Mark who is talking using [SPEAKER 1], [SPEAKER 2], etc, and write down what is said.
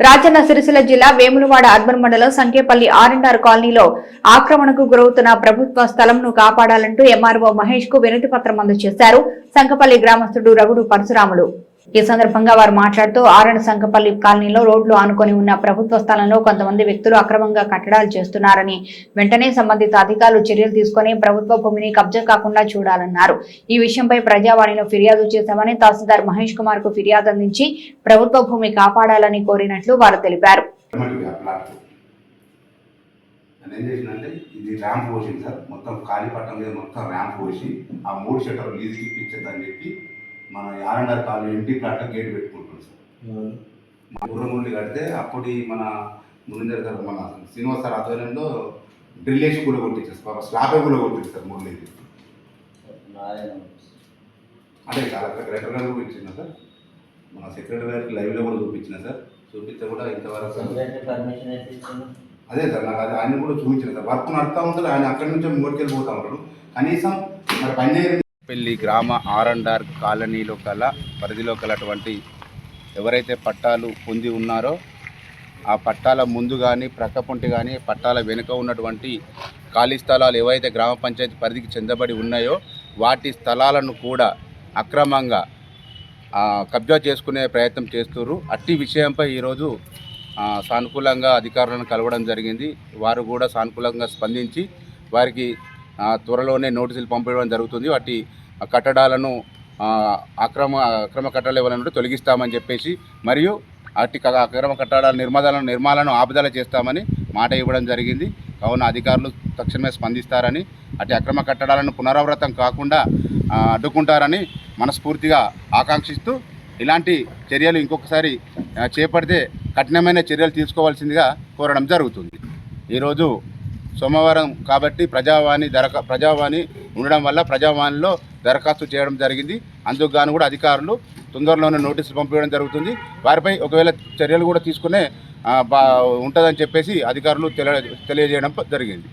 [SPEAKER 1] రాజన్న సిరిసిల్ల జిల్లా వేములవాడ అర్బన్ మండలం సంకేపల్లి ఆర్ఎండ్ఆర్ కాలనీలో ఆక్రమణకు గురవుతున్న ప్రభుత్వ స్థలంను కాపాడాలంటూ ఎంఆర్ఓ మహేష్కు వినతి పత్రం అందజేశారు సంకపల్లి గ్రామస్తుడు రఘుడు పరశురాములు. ఈ సందర్భంగా వారు మాట్లాడుతూ ఆరణ్ సంకపల్లి కాలనీలో రోడ్లు ఆనుకొని ఉన్న ప్రభుత్వ స్థలంలో కొంతమంది వ్యక్తులు అక్రమంగా కట్టడాలు చేస్తున్నారని వెంటనే సంబంధిత అధికారులు చర్యలు తీసుకుని ప్రభుత్వ భూమిని కబ్జా కాకుండా చూడాలన్నారు. ఈ విషయంపై ప్రజావాణిలో ఫిర్యాదు చేశామని తహసీల్దార్ మహేష్ కుమార్కు ఫిర్యాదు అందించి ప్రభుత్వ భూమి కాపాడాలని కోరినట్లు వారు తెలిపారు.
[SPEAKER 2] ఏం చేసిందంటే ఇది ర్యాంప్ పోసింది సార్. మొత్తం ఖాళీ పట్టం మీద మొత్తం ర్యాంప్ పోసి ఆ మూడు షట్టర్లు లీజుకి ఇప్పించద్దని చెప్పి మన యారండర్ కాలనీ ఇంటి ప్లాట్లో గేట్ పెట్టుకుంటున్నాం సార్. మా నుండి కడితే అప్పుడు మన ముందు సార్ మన శ్రీనివాస్ సార్ ఆధ్వర్యంలో డ్రిల్ వేసి కూడా కొట్టించారు. స్లాబే కూడా కొట్టింది సార్ లీజు అదే చాలా కలెక్టర్ గారు కూడా ఇచ్చిన సార్. మన సెక్రటరీ గారికి లైవ్లో కూడా చూపించిన సార్. చూపిస్తే కూడా ఇంతవరకు అదే సార్ నాకు అది ఆయన కూడా చూపించిన సార్. వర్క్ నడుస్తూ ఉంటుంది ఆయన అక్కడి నుంచి మూడుకెళ్ళి పోతూ ఉంటాడు. కనీసం మరి పని
[SPEAKER 3] పెళ్ళి గ్రామ ఆర్ఎండ్ఆర్ కాలనీలో కల పరిధిలో కలటువంటి ఎవరైతే పట్టాలు పొంది ఉన్నారో ఆ పట్టాల ముందు కానీ ప్రక్కపొంటి కానీ పట్టాల వెనుక ఉన్నటువంటి ఖాళీ స్థలాలు ఏవైతే గ్రామ పంచాయతీ పరిధికి చెందబడి ఉన్నాయో వాటి స్థలాలను కూడా అక్రమంగా కబ్జా చేసుకునే ప్రయత్నం చేస్తున్నారు అట్టి విషయంపై ఈరోజు సానుకూలంగా అధికారులను కలవడం జరిగింది. వారు కూడా సానుకూలంగా స్పందించి వారికి త్వరలోనే నోటీసులు పంపించడం జరుగుతుంది. వాటి కట్టడాలను అక్రమ అక్రమ కట్టడాలు ఎవరైనా తొలగిస్తామని చెప్పేసి మరియు అట్టి అక్రమ కట్టడాల నిర్మాణాలను నిర్మాణాలను ఆపుదల చేస్తామని మాట ఇవ్వడం జరిగింది. కావున అధికారులు తక్షణమే స్పందిస్తారని అట్టి అక్రమ కట్టడాలను పునరావృతం కాకుండా అడ్డుకుంటారని మనస్ఫూర్తిగా ఆకాంక్షిస్తూ ఇలాంటి చర్యలు ఇంకొకసారి చేపడితే కఠినమైన చర్యలు తీసుకోవాల్సిందిగా కోరడం జరుగుతుంది. ఈరోజు సోమవారం కాబట్టి ప్రజావాణి దరఖా ప్రజావాణి ఉండడం వల్ల ప్రజావాణిలో దరఖాస్తు చేయడం జరిగింది. అందుకు గాను కూడా అధికారులు తొందరలోనే నోటీసులు పంపించడం జరుగుతుంది. వారిపై ఒకవేళ చర్యలు కూడా తీసుకునే బా ఉంటుందని చెప్పేసి అధికారులు తెలియ తెలియజేయడం జరిగింది.